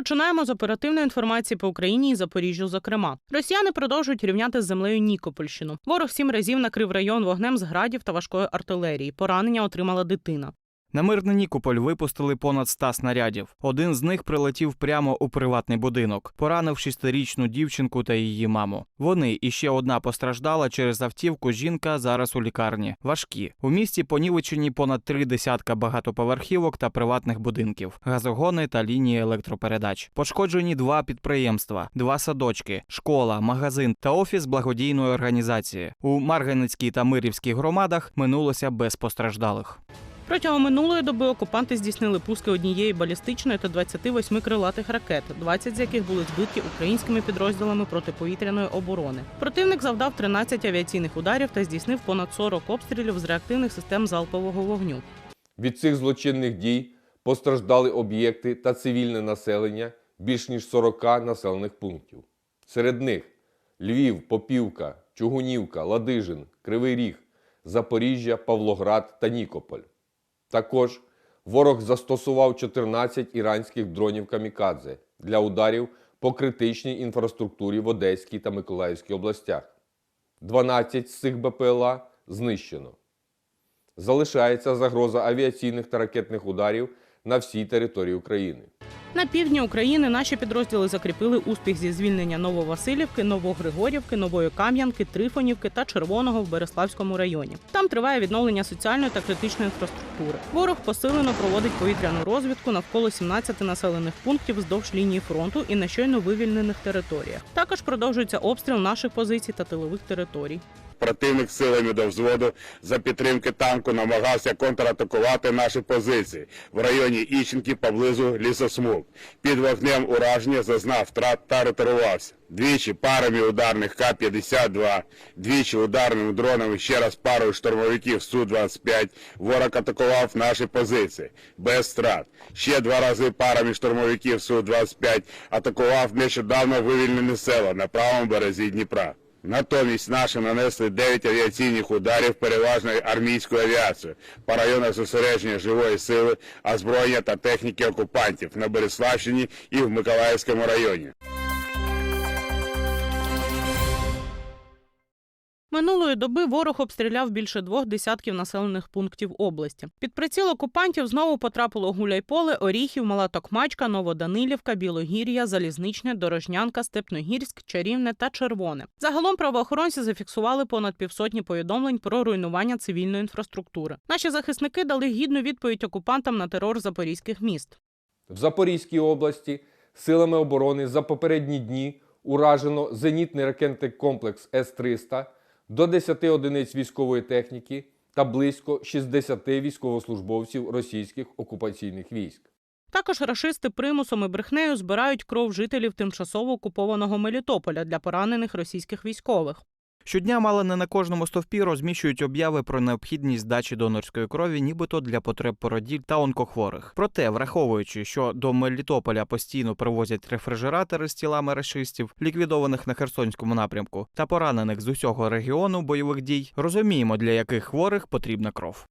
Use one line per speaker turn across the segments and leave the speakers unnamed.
Розпочинаємо з оперативної інформації по Україні і Запоріжжю. Зокрема, росіяни продовжують рівняти з землею Нікопольщину. Ворог сім разів накрив район вогнем з градів та важкої артилерії. Поранення отримала дитина.
На мирний Нікополь випустили понад 100 снарядів. Один з них прилетів прямо у приватний будинок, поранив шестирічну дівчинку та її маму. Вони і ще одна постраждала через автівку. Жінка зараз у лікарні. Важкі у місті понівечені понад три десятка багатоповерхівок та приватних будинків, газогони та лінії електропередач. Пошкоджені два підприємства, два садочки, школа, магазин та офіс благодійної організації. У Марганецькій та Мирівській громадах минулося без постраждалих.
Протягом минулої доби окупанти здійснили пуски однієї балістичної та 28 крилатих ракет, 20 з яких були збиті українськими підрозділами протиповітряної оборони. Противник завдав 13 авіаційних ударів та здійснив понад 40 обстрілів з реактивних систем залпового вогню.
Від цих злочинних дій постраждали об'єкти та цивільне населення більш ніж 40 населених пунктів. Серед них Львів, Попівка, Чугунівка, Ладижин, Кривий Ріг, Запоріжжя, Павлоград та Нікополь. Також ворог застосував 14 іранських дронів камікадзе для ударів по критичній інфраструктурі в Одеській та Миколаївській областях. 12 з цих БПЛА знищено. Залишається загроза авіаційних та ракетних ударів на всій території України.
На півдні України наші підрозділи закріпили успіх зі звільнення Нововасилівки, Новогригорівки, Нової Кам'янки, Трифонівки та Червоного в Береславському районі. Там триває відновлення соціальної та критичної інфраструктури. Ворог посилено проводить повітряну розвідку навколо 17 населених пунктів вздовж лінії фронту і на щойно вивільнених територіях. Також продовжується обстріл наших позицій та тилових територій.
Противник силами до взводу за підтримки танку намагався контратакувати наші позиції в районі Іщенки поблизу лісосмуг. Під вогнем ураження зазнав втрат та ретирувався. Двічі парами ударних К-52, двічі ударними дронами ще раз парою штурмовиків Су-25 ворог атакував наші позиції без втрат. Ще два рази парами штурмовиків Су-25 атакував нещодавно вивільнені села на правому березі Дніпра. Натомість наші нанесли 9 авіаційних ударів переважно армійською авіацією по районах зосередження живої сили, озброєння та техніки окупантів на Береславщині і в Миколаївському районі.
Минулої доби ворог обстріляв більше двох десятків населених пунктів області. Під приціл окупантів знову потрапило Гуляйполе, Оріхів, Мала Токмачка, Новоданилівка, Білогір'я, Залізничне, Дорожнянка, Степногірськ, Чарівне та Червоне. Загалом правоохоронці зафіксували понад півсотні повідомлень про руйнування цивільної інфраструктури. Наші захисники дали гідну відповідь окупантам на терор запорізьких міст.
В Запорізькій області силами оборони за попередні дні уражено зенітний ракетний комплекс С-300 до 10 одиниць військової техніки та близько 60 військовослужбовців російських окупаційних військ.
Також рашисти примусом і брехнею збирають кров жителів тимчасово окупованого Мелітополя для поранених російських військових.
Щодня мало не на кожному стовпі розміщують обяви про необхідність здачі донорської крові, нібито для потреб породіль та онкохворих. Проте, враховуючи, що до Мелітополя постійно привозять рефрижератори з тілами рашистів, ліквідованих на Херсонському напрямку, та поранених з усього регіону бойових дій, розуміємо, для яких хворих потрібна кров.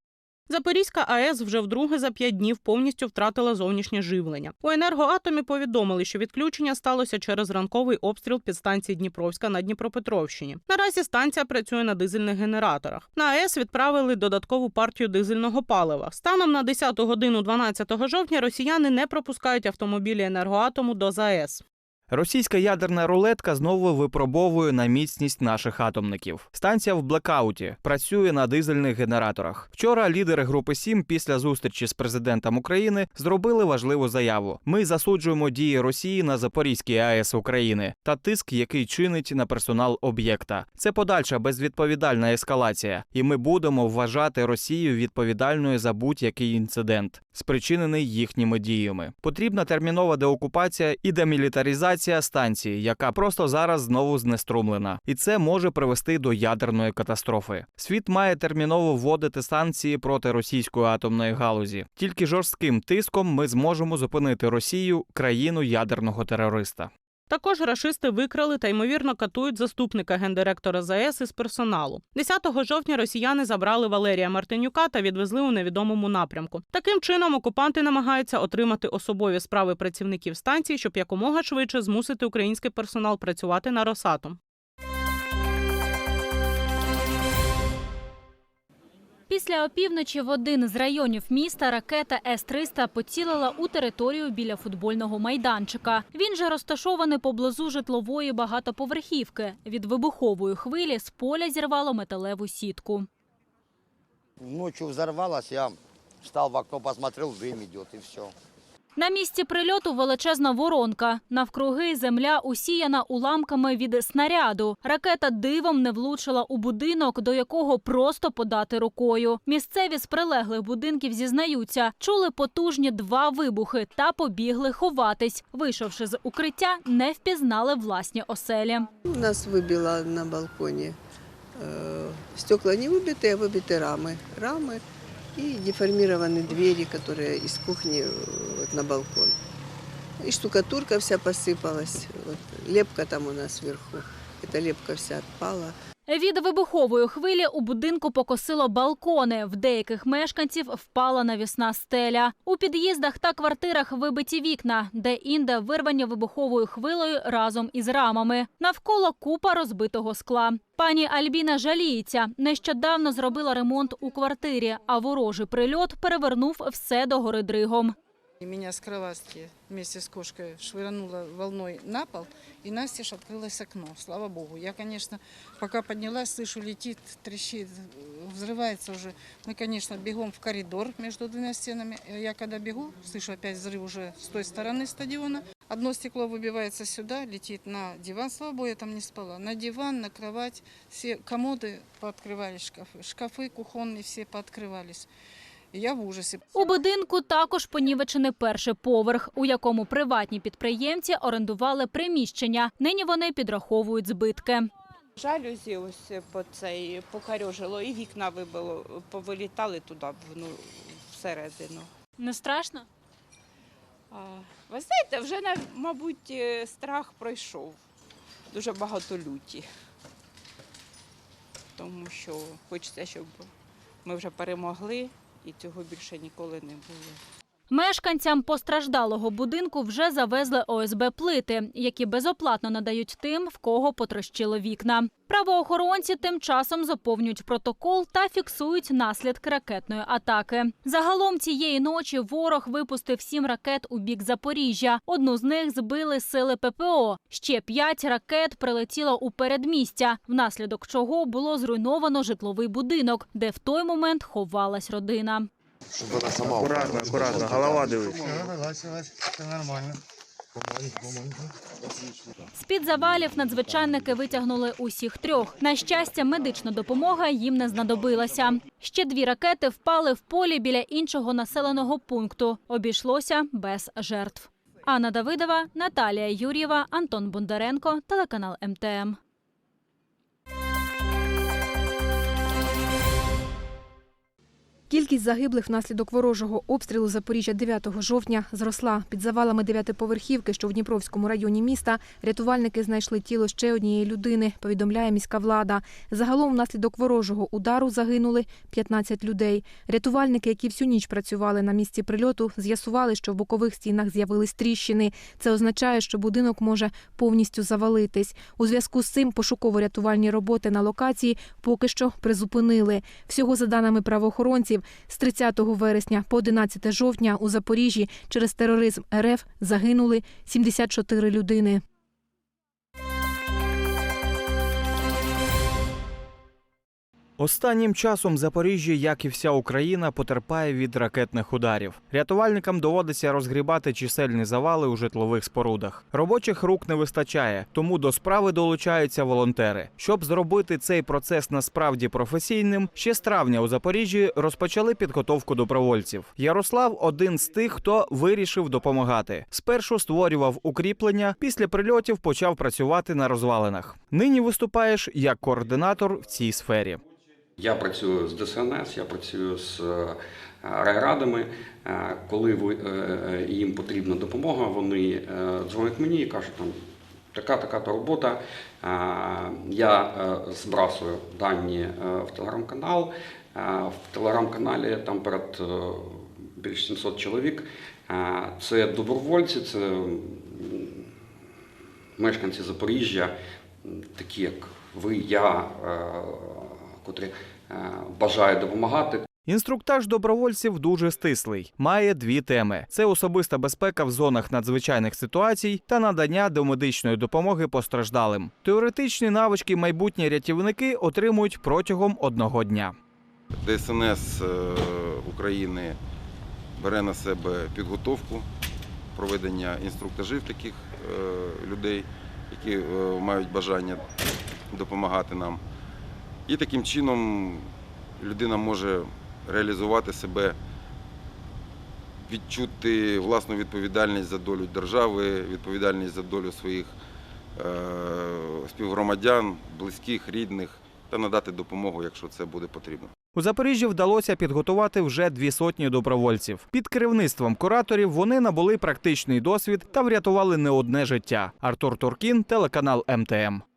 Запорізька АЕС вже вдруге за п'ять днів повністю втратила зовнішнє живлення. У енергоатомі повідомили, що відключення сталося через ранковий обстріл підстанції Дніпровська на Дніпропетровщині. Наразі станція працює на дизельних генераторах. На АЕС відправили додаткову партію дизельного палива. Станом на 10 годину 12 жовтня росіяни не пропускають автомобілі енергоатому до ЗАЕС.
Російська ядерна рулетка знову випробовує на міцність наших атомників. Станція в блекауті працює на дизельних генераторах. Вчора лідери групи 7 після зустрічі з президентом України зробили важливу заяву: ми засуджуємо дії Росії на Запорізькій АЕС України та тиск, який чинить на персонал об'єкта. Це подальша безвідповідальна ескалація, і ми будемо вважати Росію відповідальною за будь-який інцидент, спричинений їхніми діями. Потрібна термінова деокупація і демілітаризація станції, яка просто зараз знову знеструмлена, і це може привести до ядерної катастрофи. Світ має терміново вводити санкції проти російської атомної галузі. Тільки жорстким тиском ми зможемо зупинити Росію, країну ядерного терориста.
Також рашисти викрали та ймовірно катують заступника гендиректора ЗАЕС із персоналу. 10 жовтня росіяни забрали Валерія Мартинюка та відвезли у невідомому напрямку. Таким чином окупанти намагаються отримати особові справи працівників станції, щоб якомога швидше змусити український персонал працювати на Росатом.
Після опівночі в один з районів міста ракета С-300 поцілила у територію біля футбольного майданчика. Він же розташований поблизу житлової багатоповерхівки. Від вибухової хвилі з поля зірвало металеву сітку.
Ночі взорвалася, я встав в окно, посмотрел, дым идет и все.
На місці прильоту величезна воронка. Навкруги земля усіяна уламками від снаряду. Ракета дивом не влучила у будинок, до якого просто подати рукою. Місцеві з прилеглих будинків зізнаються, чули потужні два вибухи та побігли ховатись. Вийшовши з укриття, не впізнали власні оселі.
У нас выбило на балконе э, стекла не выбиты, а выбиты рамы. Рамы и деформированы двери, которые из кухни э, вот, на балкон. И штукатурка вся посыпалась. Вот, лепка там у нас вверху. Эта лепка вся отпала.
Від вибухової хвилі у будинку покосило балкони. В деяких мешканців впала навісна стеля. У під'їздах та квартирах вибиті вікна, де інде вирвані вибуховою хвилею разом із рамами. Навколо купа розбитого скла. Пані Альбіна жаліється. Нещодавно зробила ремонт у квартирі, а ворожий прильот перевернув все до гори дригом.
И меня с кроватки вместе с кошкой швырнуло волной на пол, и настежь открылось окно, слава богу. Я, конечно, пока поднялась, слышу, летит, трещит, взрывается уже. Мы, конечно, бегом в коридор между двумя стенами. Я когда бегу, слышу опять взрыв уже с той стороны стадиона. Одно стекло выбивается сюда, летит на диван, слава богу, я там не спала. На диван, на кровать, все комоды пооткрывались, шкафы, шкафы кухонные все пооткрывались. Я в ужасе.
У будинку також понівечений перший поверх, у якому приватні підприємці орендували приміщення. Нині вони підраховують збитки.
Жалюзі ось по цей покарьожило, і вікна вибило, повилітали туди ну, всередину.
Не страшно?
А, ви знаєте, вже мабуть е, страх пройшов. Дуже багато люті. Тому що хочеться, щоб ми вже перемогли і цього більше ніколи не було.
Мешканцям постраждалого будинку вже завезли ОСБ плити, які безоплатно надають тим, в кого потрощило вікна. Правоохоронці тим часом заповнюють протокол та фіксують наслідки ракетної атаки. Загалом цієї ночі ворог випустив сім ракет у бік Запоріжжя. Одну з них збили сили ППО. Ще п'ять ракет прилетіло у передмістя, внаслідок чого було зруйновано житловий будинок, де в той момент ховалась родина.
Аккуратно, аккуратно, голова дивись.
З-під завалів надзвичайники витягнули усіх трьох. На щастя, медична допомога їм не знадобилася. Ще дві ракети впали в полі біля іншого населеного пункту. Обійшлося без жертв. Анна Давидова, Наталія Юр'єва, Антон Бондаренко, телеканал МТМ.
Кількість загиблих внаслідок ворожого обстрілу Запоріжжя 9 жовтня зросла. Під завалами дев'ятиповерхівки, що в Дніпровському районі міста, рятувальники знайшли тіло ще однієї людини, повідомляє міська влада. Загалом внаслідок ворожого удару загинули 15 людей. Рятувальники, які всю ніч працювали на місці прильоту, з'ясували, що в бокових стінах з'явились тріщини. Це означає, що будинок може повністю завалитись. У зв'язку з цим пошуково-рятувальні роботи на локації поки що призупинили. Всього, за даними правоохоронців, з 30 вересня по 11 жовтня у Запоріжжі через тероризм РФ загинули 74 людини.
Останнім часом Запоріжжя, як і вся Україна, потерпає від ракетних ударів. Рятувальникам доводиться розгрібати чисельні завали у житлових спорудах. Робочих рук не вистачає, тому до справи долучаються волонтери. Щоб зробити цей процес насправді професійним, ще з травня у Запоріжжі розпочали підготовку добровольців. Ярослав один з тих, хто вирішив допомагати. Спершу створював укріплення, після прильотів почав працювати на розвалинах. Нині виступаєш як координатор в цій сфері.
Я працюю з ДСНС, я працюю з е, райрадами. Е, Коли е, їм потрібна допомога, вони дзвонять мені і кажуть, там, така така робота. Я збрасую дані в телеграм-канал. В телеграм-каналі там перед більш 700 чоловік. Це добровольці, це мешканці Запоріжжя, такі як ви, я, котрі е, бажають допомагати.
Інструктаж добровольців дуже стислий. Має дві теми: це особиста безпека в зонах надзвичайних ситуацій та надання домедичної допомоги постраждалим. Теоретичні навички майбутні рятівники отримують протягом одного дня.
ДСНС е, України бере на себе підготовку проведення інструктажів таких е, людей, які мають бажання допомагати нам. І таким чином людина може реалізувати себе, відчути власну відповідальність за долю держави, відповідальність за долю своїх е, співгромадян, близьких, рідних та надати допомогу, якщо це буде потрібно.
У Запоріжжі вдалося підготувати вже дві сотні добровольців. Під керівництвом кураторів вони набули практичний досвід та врятували не одне життя. Артур Туркін, телеканал МТМ.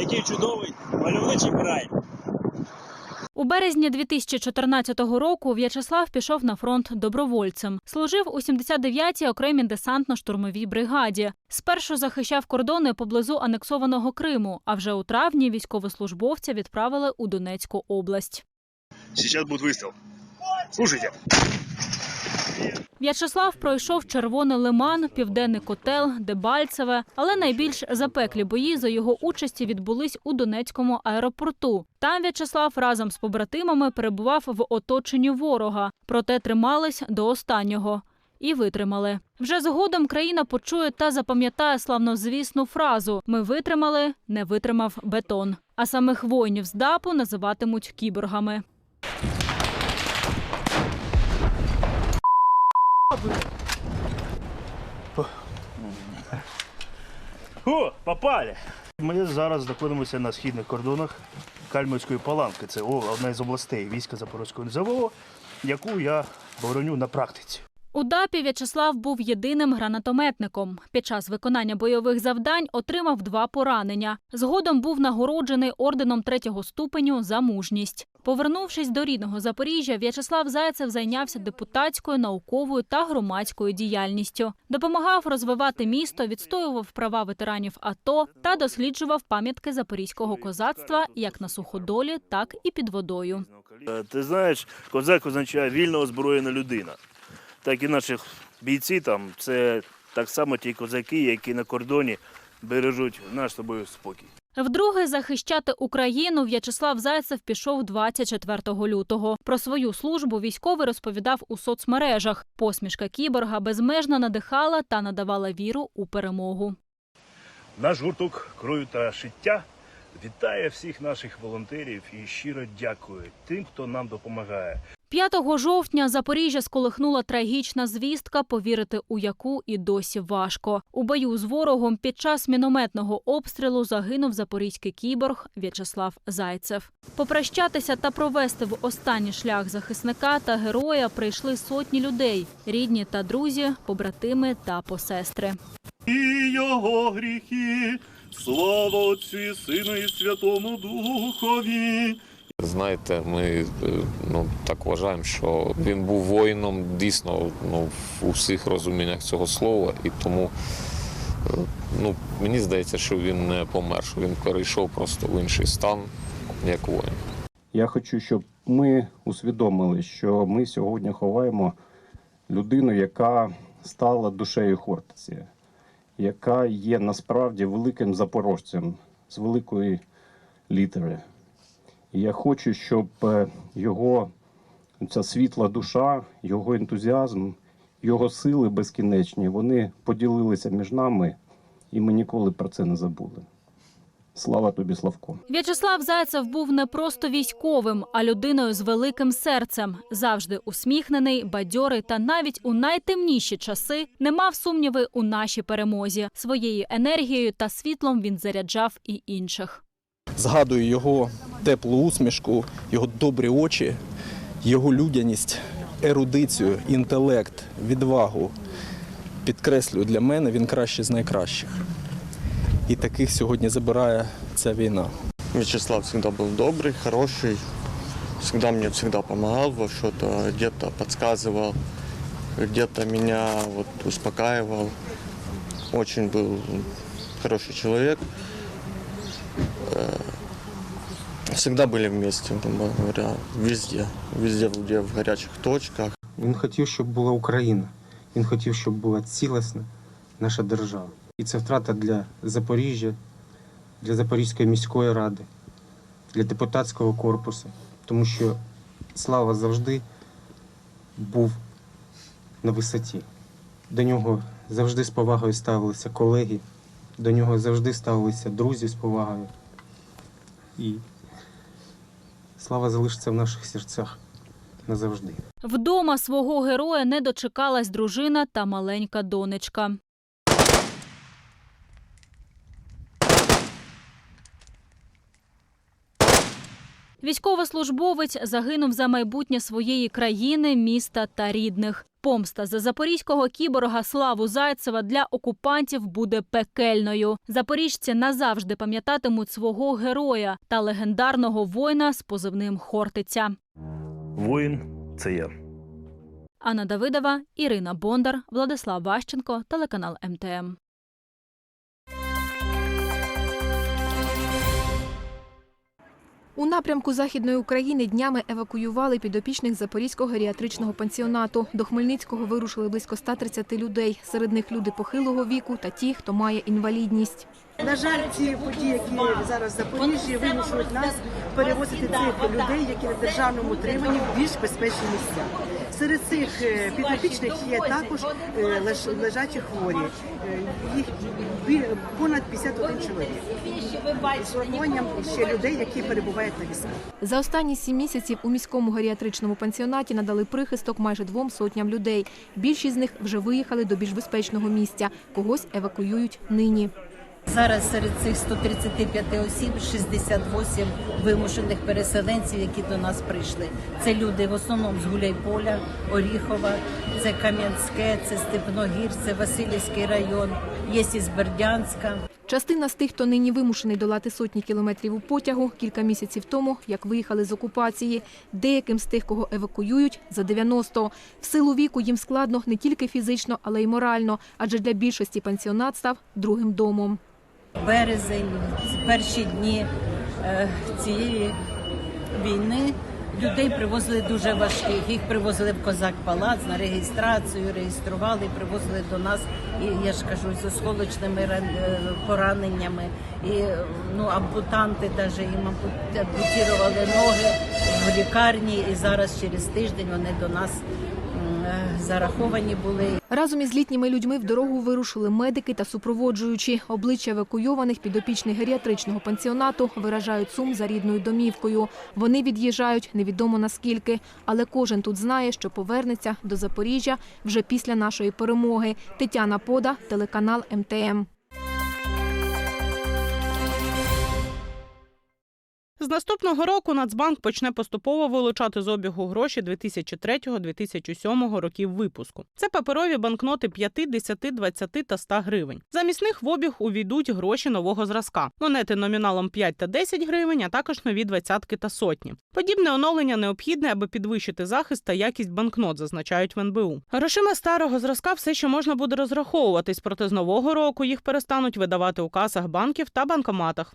Який чудовий мальовничий край.
У березні 2014 року В'ячеслав пішов на фронт добровольцем. Служив у 79-й окремій десантно-штурмовій бригаді. Спершу захищав кордони поблизу анексованого Криму, а вже у травні військовослужбовця відправили у Донецьку область.
Сейчас будет выстрел. Слушайте.
В'ячеслав пройшов Червоний Лиман, Південний котел, Дебальцеве, але найбільш запеклі бої за його участі відбулись у Донецькому аеропорту. Там В'ячеслав разом з побратимами перебував в оточенні ворога, проте тримались до останнього. І витримали. Вже згодом країна почує та запам'ятає славнозвісну фразу Ми витримали, не витримав бетон. А самих воїнів з ДАПу називатимуть кіборгами.
О, попали! Ми зараз знаходимося на східних кордонах Кальмівської паланки. Це одна із областей війська Запорозького низового, яку я бороню на практиці.
У ДАПі В'ячеслав був єдиним гранатометником. Під час виконання бойових завдань отримав два поранення. Згодом був нагороджений орденом третього ступеню за мужність. Повернувшись до рідного Запоріжжя, В'ячеслав Зайцев зайнявся депутатською, науковою та громадською діяльністю. Допомагав розвивати місто, відстоював права ветеранів АТО та досліджував пам'ятки запорізького козацтва як на суходолі, так і під водою.
Е, Ти знаєш, козак означає вільно озброєна людина. Так і наші бійці там це так само ті козаки, які на кордоні бережуть наш з тобою спокій.
Вдруге захищати Україну В'ячеслав Зайцев пішов 24 лютого. Про свою службу військовий розповідав у соцмережах. Посмішка кіборга безмежно надихала та надавала віру у перемогу.
Наш гурток крою та шиття вітає всіх наших волонтерів і щиро дякує тим, хто нам допомагає.
5 жовтня Запоріжжя сколихнула трагічна звістка, повірити у яку і досі важко. У бою з ворогом під час мінометного обстрілу загинув запорізький кіборг В'ячеслав Зайцев. Попрощатися та провести в останній шлях захисника та героя прийшли сотні людей: рідні та друзі, побратими та посестри.
І його гріхи, слава Отцю Сину і Святому Духові.
Знаєте, ми е, ну так вважаємо, що він був воїном дійсно ну, в усіх розуміннях цього слова, і тому е, ну, мені здається, що він не помер, що він перейшов просто в інший стан як воїн.
Я хочу, щоб ми усвідомили, що ми сьогодні ховаємо людину, яка стала душею Хортиці, яка є насправді великим запорожцем з великої літери. Я хочу, щоб е, його ця світла душа, його ентузіазм, його сили безкінечні, вони поділилися між нами, і ми ніколи про це не забули. Слава тобі, Славко!
В'ячеслав Зайцев був не просто військовим, а людиною з великим серцем, завжди усміхнений, бадьорий та навіть у найтемніші часи не мав сумніви у нашій перемозі. Своєю енергією та світлом він заряджав і інших
Згадую його теплу усмішку, його добрі очі, його людяність. ерудицію, інтелект, відвагу. Підкреслюю, для мене він кращий з найкращих. І таких сьогодні забирає ця війна.
Вячеслав всегда был добрый, хороший, всегда мне всегда помогал во что-то, где-то подсказывал, где-то меня вот успокаивал. Очень был хороший человек. Всегда были вместе, грубо говоря, везде, везде, где в горячих точках.
Він хотів, щоб була Україна. Він хотів, щоб була цілісна наша держава. І це втрата для Запоріжжя, для Запорізької міської ради, для депутатського корпусу, тому що Слава завжди був на висоті. До нього завжди з повагою ставилися колеги, до нього завжди ставилися друзі з повагою. І слава залишиться в наших серцях назавжди.
Вдома свого героя не дочекалась дружина та маленька донечка. Військовослужбовець загинув за майбутнє своєї країни, міста та рідних. Помста за запорізького кіборга Славу Зайцева для окупантів буде пекельною. Запоріжці назавжди пам'ятатимуть свого героя та легендарного воїна з позивним Хортиця.
Воїн це я.
Анна Давидова, Ірина Бондар, Владислав Ващенко, телеканал МТМ.
У напрямку Західної України днями евакуювали підопічних Запорізького геріатричного пансіонату. До Хмельницького вирушили близько 130 людей. Серед них люди похилого віку та ті, хто має інвалідність.
На жаль, ці події, які зараз в Запоріжжі, вимушують нас перевозити цих людей, які на державному утриманні в більш безпечні місця. Серед цих е, підопічних є також е, лежачі хворі. Е, Їх понад 51 чоловік. З урахуванням ще людей, які перебувають на візках.
За останні сім місяців у міському геріатричному пансіонаті надали прихисток майже двом сотням людей. Більшість з них вже виїхали до більш безпечного місця. Когось евакуюють нині.
Зараз серед цих 135 осіб 68 вимушених переселенців, які до нас прийшли. Це люди в основному з Гуляйполя, Оріхова, це Кам'янське, це Степногір, це Васильівський район, є із Бердянська.
Частина з тих, хто нині вимушений долати сотні кілометрів у потягу, кілька місяців тому, як виїхали з окупації. Деяким з тих, кого евакуюють, за 90. В силу віку їм складно не тільки фізично, але й морально, адже для більшості пансіонат став другим домом.
Березень, перші дні е, цієї війни людей привозили дуже важких. Їх привозили в Козак Палац на реєстрацію, реєстрували, привозили до нас. І я ж кажу, з осколочними е, пораненнями. І ну, ампутанти навіть їм ампутували ноги в лікарні. І зараз через тиждень вони до нас зараховані були.
Разом із літніми людьми в дорогу вирушили медики та супроводжуючі. Обличчя евакуйованих підопічних геріатричного пансіонату виражають сум за рідною домівкою. Вони від'їжджають невідомо наскільки, але кожен тут знає, що повернеться до Запоріжжя вже після нашої перемоги. Тетяна Пода, телеканал МТМ.
З наступного року Нацбанк почне поступово вилучати з обігу гроші 2003-2007 років випуску. Це паперові банкноти 5, 10, 20 та 100 гривень. Замість них в обіг увійдуть гроші нового зразка, монети номіналом 5 та 10 гривень, а також нові двадцятки та сотні. Подібне оновлення необхідне, аби підвищити захист та якість банкнот, зазначають в НБУ. Грошима старого зразка все ще можна буде розраховуватись, проте з нового року їх перестануть видавати у касах банків та банкоматах.